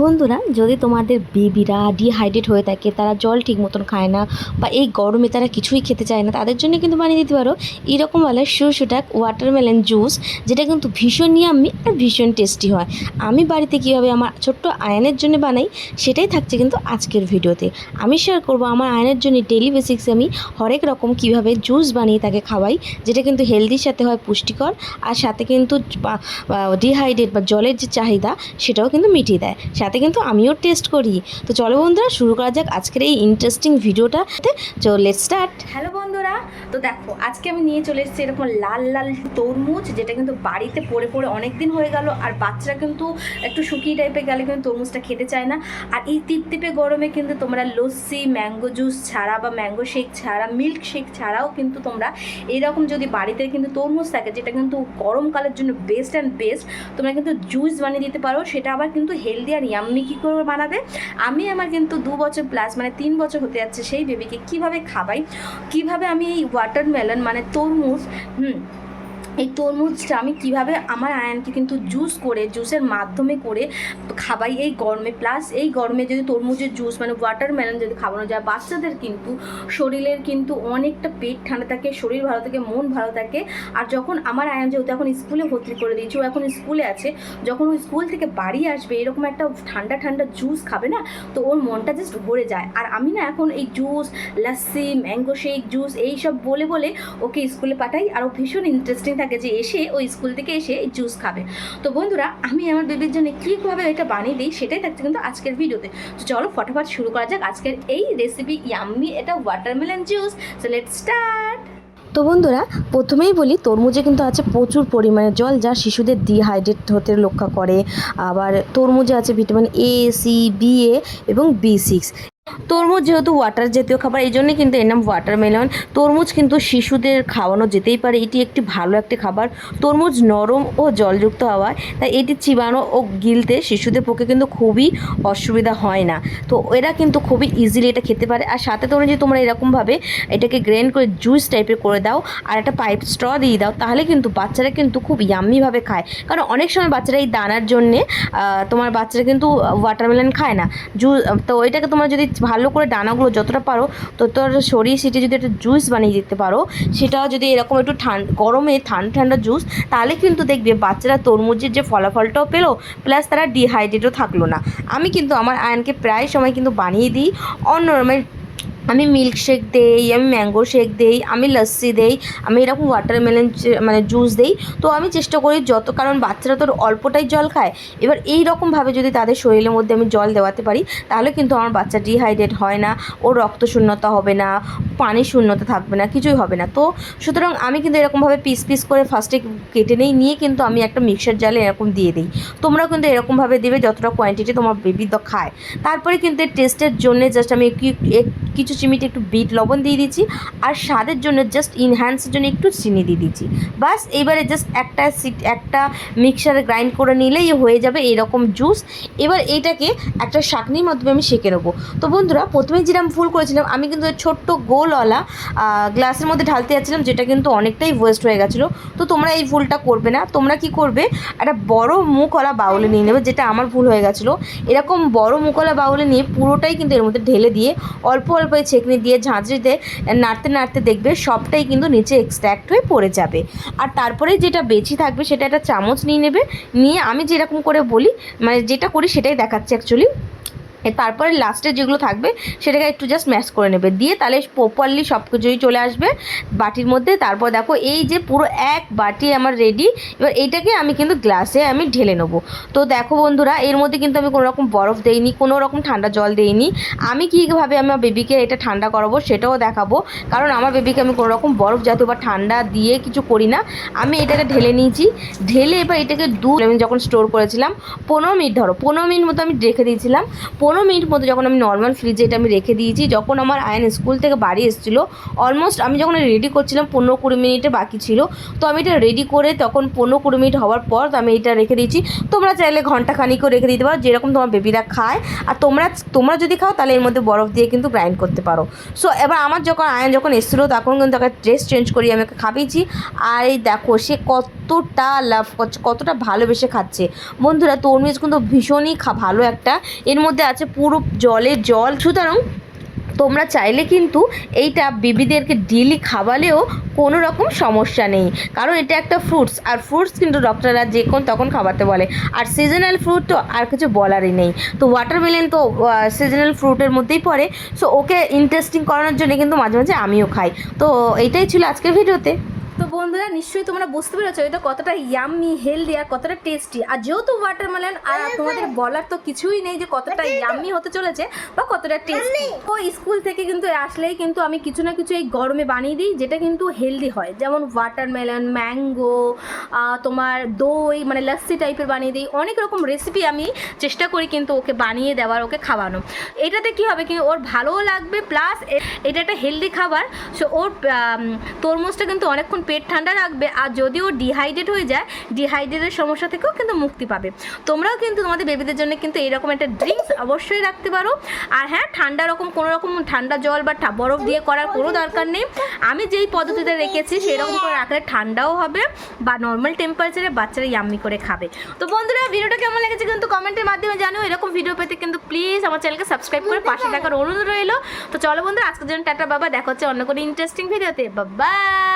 বন্ধুরা, যদি তোমাদের বেবিরা ডিহাইড্রেট হয়ে থাকে, তারা জল ঠিক মতন খায় না বা এই গরমে তারা কিছুই খেতে চায় না, তাদের জন্য কিন্তু বানিয়ে দিতে পারো এরকমওয়ালা সুসুটাক ওয়াটারমেলন জুস যেটা কিন্তু ভীষণ ইয়াম্মি আর ভীষণ টেস্টি হয়। আমি বাড়িতে কীভাবে আমার ছোট্ট আয়নের জন্য বানাই, সেটাই থাকছে কিন্তু আজকের ভিডিওতে। আমি শেয়ার করব আমার আয়নের জন্য ডেলি বেসিক্সে আমি হরেক রকম কীভাবে জুস বানিয়ে তাকে খাওয়াই, যেটা কিন্তু হেলদির সাথে হয়, পুষ্টিকর, আর সাথে কিন্তু ডিহাইড্রেট বা জলের যে চাহিদা, সেটাও কিন্তু মিটিয়ে দেয়। সাথে কিন্তু আমিও টেস্ট করি। তো চলো বন্ধুরা, শুরু করা যাক আজকের এই ইন্টারেস্টিং ভিডিওটাতে চো লেট স্টার্ট হ্যালো বন্ধুরা, তো দেখো, আজকে আমি নিয়ে চলে এসেছি এরকম লাল লাল তরমুজ, যেটা কিন্তু বাড়িতে পড়ে পড়ে অনেক দিন হয়ে গেল, আর বাচ্চারা কিন্তু একটু শুকিয়ে টাইপের গেলে কিন্তু তরমুজটা খেতে চায় না। আর এই তিপতিপে গরমে কিন্তু তোমরা লস্যি ম্যাঙ্গো জুস ছাড়া বা ম্যাঙ্গো শেক ছাড়া মিল্ক শেক ছাড়াও কিন্তু তোমরা এইরকম যদি বাড়িতে কিন্তু তরমুজ থাকে, যেটা কিন্তু গরমকালের জন্য বেস্ট অ্যান্ড বেস্ট তোমরা কিন্তু জুস বানিয়ে দিতে পারো, সেটা আবার কিন্তু হেলদি আর ইয়াম্মি কী করে বানাবে আমি আমার কিন্তু দু বছর প্লাস মানে তিন বছর হতে যাচ্ছে সেই বেবিকে কীভাবে খাবাই? কীভাবে আমি এই ওয়াটারমেলন মানে তরমুজ, হুম এই তরমুজটা আমি কীভাবে আমার আয়নকে কিন্তু জুস করে জুসের মাধ্যমে করে খাবাই এই গরমে। প্লাস এই গরমে যদি তরমুজের জুস মানে ওয়াটারমেলন যদি খাওয়ানো যায়, বাচ্চাদের কিন্তু শরীরের কিন্তু অনেকটা পেট ঠান্ডা থাকে, শরীর ভালো থাকে, মন ভালো থাকে। আর যখন আমার আয়ন যেহেতু এখন স্কুলে ভর্তি করে দিয়েছি, ও এখন স্কুলে আছে, যখন ও স্কুল থেকে বাড়ি আসবে, এরকম একটা ঠান্ডা ঠান্ডা জুস খাবে না, তো ওর মনটা জাস্ট ভরে যায়। আর আমি না এখন এই juice lassi mango shake juice এই সব বলে বলে ওকে স্কুলে পাঠাই, আর ও ভীষণ ইন্টারেস্টিং থাকে। যে এসে ওই স্কুল থেকে এসে এই জুস খাবে। তো বন্ধুরা, আমি আমার বেবির জন্য কীভাবে এটা বানিয়ে দিই সেটাই থাকছে কিন্তু আজকের ভিডিওতে। তো চলো ফটাফট শুরু করা যাক আজকের এই রেসিপি ইয়াম্মি এটা watermelon juice so let start তো বন্ধুরা, প্রথমেই বলি, তরমুজে কিন্তু আছে প্রচুর পরিমাণে জল, যা শিশুদের ডিহাইড্রেট হতে রক্ষা করে। আবার তরমুজে আছে vitamin A C B A এবং বি সিক্স তরমুজ যেহেতু ওয়াটার জাতীয় খাবার, এই জন্যই কিন্তু এর নাম ওয়াটারমেলন তরমুজ কিন্তু শিশুদের খাওয়ানো যেতেই পারে। এটি একটি ভালো একটি খাবার। তরমুজ নরম ও জলযুক্ত হওয়ায়, তাই এটি চিবানো ও গিলতে শিশুদের পক্ষে কিন্তু খুবই অসুবিধা হয় না। তো এরা কিন্তু খুবই ইজিলি এটা খেতে পারে। আর সাথে তোমরা যদি তোমরা এরকমভাবে এটাকে গ্রেন্ড করে জুস টাইপের করে দাও, আর একটা পাইপ স্ট্র দিয়ে দাও, তাহলে কিন্তু বাচ্চারা কিন্তু খুব ইয়াম্মিভাবে খায়। কারণ অনেক সময় বাচ্চারা এই দানার জন্যে তোমার বাচ্চারা কিন্তু ওয়াটারমেলন খায় না। জু তো এটাকে তোমরা যদি ভালো করে ডানাগুলো যতটা পারো, ততটা সরিয়ে সিটি যদি একটা জুস বানিয়ে দিতে পারো সেটাও যদি এরকম একটু ঠান্ডা গরমে ঠান্ডা ঠান্ডা জুস তাহলে কিন্তু দেখবে বাচ্চারা তরমুজের যে ফলাফলটাও পেল প্লাস তারা ডিহাইড্রেটও থাকল না। আমি কিন্তু আমার আয়নকে প্রায় সময় কিন্তু বানিয়ে দিই অন্য আমি মিল্ক শেক দেই, আমি ম্যাঙ্গো শেক দেই, আমি লস্যি দেই, আমি এরকম ওয়াটারমেলন মানে জুস দেই। তো আমি চেষ্টা করি যত, কারণ বাচ্চারা তো অল্পটাই জল খায়। এবার এই রকমভাবে যদি তাদের শরীরের মধ্যে আমি জল দেওয়াতে পারি, তাহলে কিন্তু আমার বাচ্চা ডিহাইড্রেট হয় না, ওর রক্ত শূন্যতা হবে না পানি শূন্যতা থাকবে না, কিছুই হবে না। তো সুতরাং আমি কিন্তু এরকমভাবে পিস পিস করে ফার্স্টে কেটে নেই, নিয়ে কিন্তু আমি একটা মিক্সার জালে এরকম দিয়ে দিই। তোমরাও কিন্তু এরকমভাবে দেবে যতটা কোয়ান্টিটি তোমার বেবি তো খায়। তারপরে কিন্তু টেস্টের জন্য জাস্ট আমি কিছু চিমিতে একটু বিট লবণ দিয়ে দিচ্ছি, আর স্বাদের জন্য জাস্ট ইনহ্যান্সের জন্য একটু চিনি দিয়ে দিচ্ছি। বাস এইবারে জাস্ট একটা একটা মিক্সারে গ্রাইন্ড করে নিলেই হয়ে যাবে এরকম জুস এবার এইটাকে একটা শাকনির মাধ্যমে আমি সেঁকে নেব। তো বন্ধুরা, প্রথমে যেরকম ফুল করেছিলাম, আমি কিন্তু ছোট্ট গোলওয়ালা আহ, গ্লাসের মধ্যে ঢালতে যাচ্ছিলাম যেটা কিন্তু অনেকটাই ওয়েস্ট হয়ে গেছিল। তো তোমরা এই ফুলটা করবে না তোমরা কি করবে একটা বড় মুখওয়ালা বাউলে নিয়ে নেবে যেটা আমার ভুল হয়ে গেছিল। এরকম বড় মুখওয়ালা বাউলে নিয়ে পুরোটাই কিন্তু এর মধ্যে ঢেলে দিয়ে অল্প অল্প এই ছেঁকনি দিয়ে ঝাঁঝরিতে নাড়তে নাড়তে দেখবে সবটাই কিন্তু নিচে এক্সট্র্যাক্ট হয়ে পড়ে যাবে। আর তারপরে যেটা বেশি থাকবে সেটা একটা চামচ নিয়ে নেবে। নিয়ে আমি যেরকম করে বলি মানে যেটা করি সেটাই দেখাচ্ছি অ্যাকচুয়ালি তারপরে লাস্টে যেগুলো থাকবে সেটাকে একটু জাস্ট ম্যাশ করে নেবে। দিয়ে তাহলে প্রপারলি সব কিছুই চলে আসবে বাটির মধ্যে। তারপর দেখো এই যে পুরো এক বাটি আমার রেডি এবার এইটাকে আমি কিন্তু গ্লাসে আমি ঢেলে নেব। তো দেখো বন্ধুরা, এর মধ্যে কিন্তু আমি কোনো রকম বরফ দেইনি কোনো রকম ঠান্ডা জল দেইনি। আমি কীভাবে আমার বেবিকে এটা ঠান্ডা করাবো সেটাও দেখাবো। কারণ আমার বেবিকে আমি কোনো রকম বরফ জাতীয় বা ঠান্ডা দিয়ে কিছু করি না। আমি এটাকে ঢেলে নিয়েছি। ঢেলে এবার এটাকে দু আমি যখন স্টোর করেছিলাম, পনেরো মিনিট ধরো, পনেরো মিনিট মতো আমি রেখে দিয়েছিলাম। পনেরো মিনিট মতো যখন আমি নর্মাল ফ্রিজে এটা আমি রেখে দিয়েছি, যখন আমার আয়ন স্কুল থেকে বাড়ি এসেছিল অলমোস্ট আমি যখন রেডি করছিলাম, পনেরো কুড়ি মিনিটে বাকি ছিল, তো আমি এটা রেডি করে তখন পনেরো কুড়ি মিনিট হওয়ার পর আমি এটা রেখে দিয়েছি। তোমরা চাইলে ঘণ্টা খানিকও রেখে দিতে পারো, যেরকম তোমার বেবিরা খায়, আর তোমরা তোমরা যদি খাও তাহলে এর মধ্যে বরফ দিয়ে কিন্তু গ্রাইন্ড করতে পারো। সো এবার আমার যখন আয়ন যখন এসেছিল, তখন কিন্তু তাকে ড্রেস চেঞ্জ করিয়ে আমি ওকে খাবিয়েছি আর এই দেখো সে কতটা লাভ করছে, কতটা ভালোবেসে খাচ্ছে। বন্ধুরা, তরমুজ কিন্তু ভীষণই খা, ভালো একটা, এর মধ্যে আছে পুরো জলে জল। সুতরাং তোমরা চাইলে কিন্তু এইটা বেবিদেরকে ডেলি খাওয়ালেও কোনো রকম সমস্যা নেই। কারণ এটা একটা ফ্রুটস আর ফ্রুটস কিন্তু ডক্টররা যে কোন তখন খাওয়াতে বলে। আর সিজনাল ফ্রুট তো আর কিছু বলারই নেই। তো ওয়াটারমেলন তো সিজনাল ফ্রুটের মধ্যেই পড়ে। সো ওকে ইন্টারেস্টিং করানোর জন্য কিন্তু মাঝে মাঝে আমিও খাই। তো এইটাই ছিল আজকের ভিডিওতে তো বন্ধুরা নিশ্চয়ই তোমরা বুঝতে পেরেছ এটা কতটা ইয়াম্মি হেলদি আর কতটা টেস্টি আর যেহেতু ওয়াটারমেলন আর তোমাদের বলার তো কিছুই নেই যে কতটা ইয়াম্মি হতে চলেছে বা কতটা টেস্টি তো স্কুল থেকে কিন্তু আসলেই কিন্তু আমি কিছু না কিছু এই গরমে বানিয়ে দিই যেটা কিন্তু হেলদি হয়। যেমন ওয়াটারমেলন ম্যাঙ্গো তোমার দই মানে লস্যি টাইপের বানিয়ে দিই। অনেক রকম রেসিপি আমি চেষ্টা করি কিন্তু ওকে বানিয়ে দেওয়ার ওকে খাওয়ানো এটাতে কি হবে কি ওর ভালোও লাগবে প্লাস এটা একটা হেলদি খাবার। সো ওর তরমুজটা কিন্তু অনেকক্ষণ পেট ঠান্ডা রাখবে আর যদি ও ডিহাইড্রেট হয়ে যায় ডিহাইড্রেটের সমস্যা থেকেও কিন্তু মুক্তি পাবে। তোমরাও কিন্তু তোমাদের বেবিদের জন্য কিন্তু এরকম একটা ড্রিঙ্কস অবশ্যই রাখতে পারো। আর হ্যাঁ ঠান্ডা রকম কোনো রকম ঠান্ডা জল বা বরফ দিয়ে করার কোনো দরকার নেই। আমি যেই পদ্ধতিতে রেখেছি সেরকম করে রাখলে ঠান্ডাও হবে বা নর্মাল টেম্পারেচারে বাচ্চারা ইয়াম্মি করে খাবে। তো বন্ধুরা ভিডিওটা কেমন লেগেছে কিন্তু কমেন্টের মাধ্যমে জানো এরকম ভিডিও পেতে কিন্তু প্লিজ আমার চ্যানেলকে সাবস্ক্রাইব করে পাশে থাকার অনুরোধ রইল। তো চলো বন্ধুরা আজকের জন্য টাটা বাবা। দেখা হচ্ছে অন্য কোনো ইন্টারেস্টিং ভিডিওতে বাই